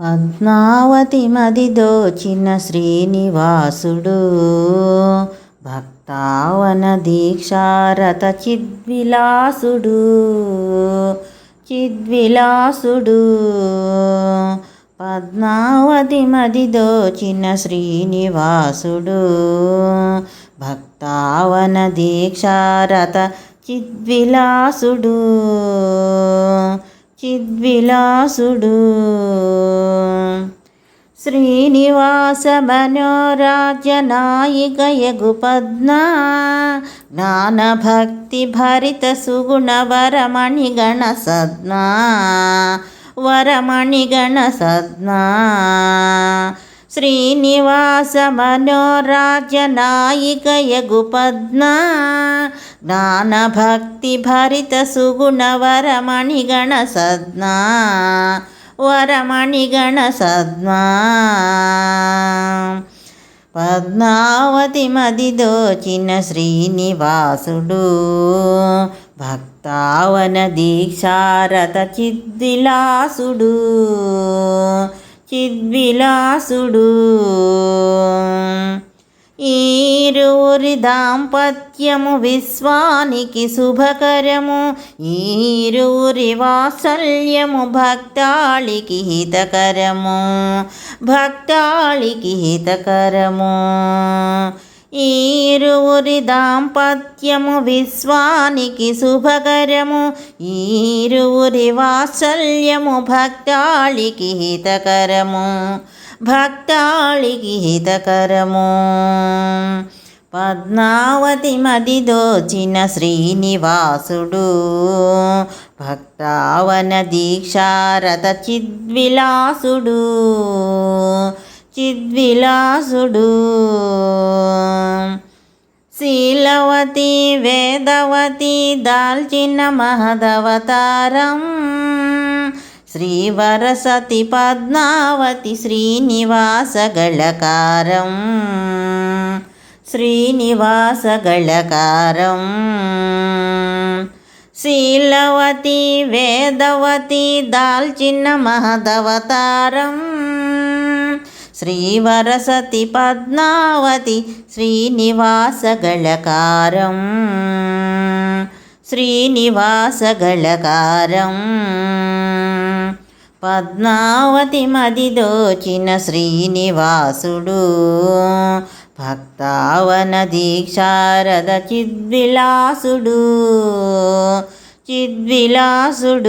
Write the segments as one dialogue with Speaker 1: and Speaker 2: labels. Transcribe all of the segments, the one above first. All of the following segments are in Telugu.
Speaker 1: పద్మావతి మది దోచిన శ్రీనివాసుడు. భక్తావన దీక్షారత చిద్విలాసుడు. చిద్విలాసుడు. పద్మావతి మది దోచిన శ్రీనివాసుడు. భక్తావన దీక్షారత చిద్విలాసుడు. చిద్విలాసుడు. శ్రీనివాస మనోరాజ్య నాయికయగు పద్మ. జ్ఞానభక్తి భరిత సుగుణ వరమణిగణ సద్నా వరమణిగణ సద్నా శ్రీనివాస మనోరాజ్య నాయికయగు పద్మ జ్ఞానభక్తి భరిత సుగుణ వరమణిగణ సద్నా వరమణిగణ సద్మా పద్మావతి మది దోచిన శ్రీనివాసుడు భక్తావన దీక్షారత చిద్విలాసుడు. చిద్విలాసుడు. ఈరువురి దాంపత్యము విశ్వానికి శుభకరము. ఈరువురి వాత్సల్యము భక్తాళికి హితకరము. భక్తాళికి హితకరము. ఈరువురి దాంపత్యము విశ్వానికి శుభకరము ఈరువురి వాత్సల్యము భక్తాళికి హితకరము భక్తాళికి హితకరము. పద్మావతి మది దోచిన శ్రీనివాసుడు భక్తావన దీక్షారథ చిద్విలాసుడు. చిద్విలాసుడు. శీలవతి వేదవతి దాల్చిన మహదవతారం. శ్రీవరసతి పద్మావతి శ్రీనివాసగళకారం శ్రీనివాసగళకారం శీలవతి వేదవతి దాల్చిన మహదవతారం. శ్రీవరసతి పద్మావతి శ్రీనివాసగళకారం. శ్రీనివాసగళకారం. పద్మావతి మది దోచిన శ్రీనివాసుడు. భక్తావన దీక్షారద చిద్విలాసుడు. చిద్విలాసుడు.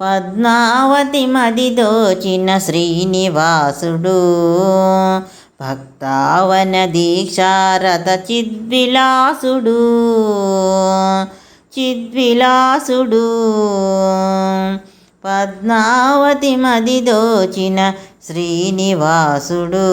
Speaker 1: పద్మావతి మది దోచిన శ్రీనివాసుడు. భక్తావన దీక్షారథ చిద్విలాసుడు. చిద్విలాసుడు. పద్మావతి మది దోచిన శ్రీనివాసుడు.